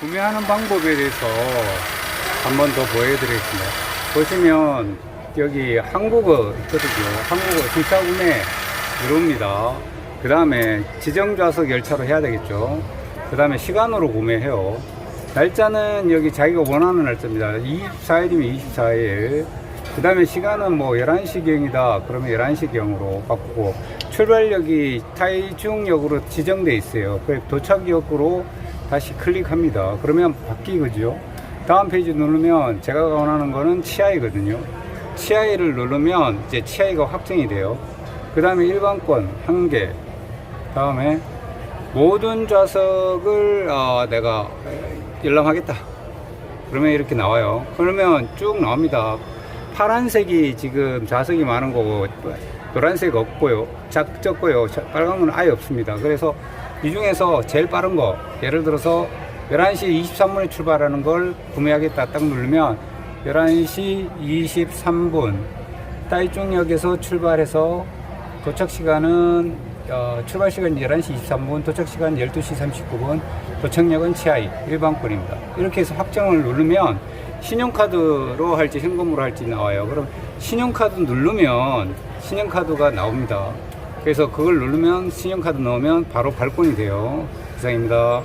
구매하는 방법에 대해서 한 번 더 보여드리겠습니다. 보시면 여기 한국어 있거든요. 한국어 승차 구매 누릅니다. 그 다음에 지정 좌석 열차로 해야 되겠죠. 그 다음에 시간으로 구매해요. 날짜는 여기 자기가 원하는 날짜입니다. 24일이면 24일. 그 다음에 시간은 뭐 11시경이다. 그러면 11시경으로 바꾸고 출발역이 타이중역으로 지정돼 있어요. 그 도착역으로 다시 클릭합니다. 그러면 바뀌거죠. 다음 페이지 누르면 제가 원하는 거는 치아이거든요. 치아이를 누르면 이제 치아이가 확정이 돼요. 그 다음에 일반권 한 개. 다음에 모든 좌석을 어, 내가 열람하겠다. 그러면 이렇게 나와요. 그러면 쭉 나옵니다. 파란색이 지금 좌석이 많은 거고 노란색 없고요. 작 적고요. 자- 빨간 건 아예 없습니다. 그래서 이 중에서 제일 빠른 거 예를 들어서 11시 23분에 출발하는 걸 구매하겠다 딱 누르면 11시 23분 따이중역에서 출발해서 도착 시간은 어, 출발 시간 11시 23분, 도착 시간 12시 39분, 도착역은 치아이 일반권입니다. 이렇게 해서 확정을 누르면 신용카드로 할지 현금으로 할지 나와요. 그럼 신용카드 누르면 신용카드가 나옵니다. 그래서 그걸 누르면 신용카드 넣으면 바로 발권이 돼요. 이상입니다.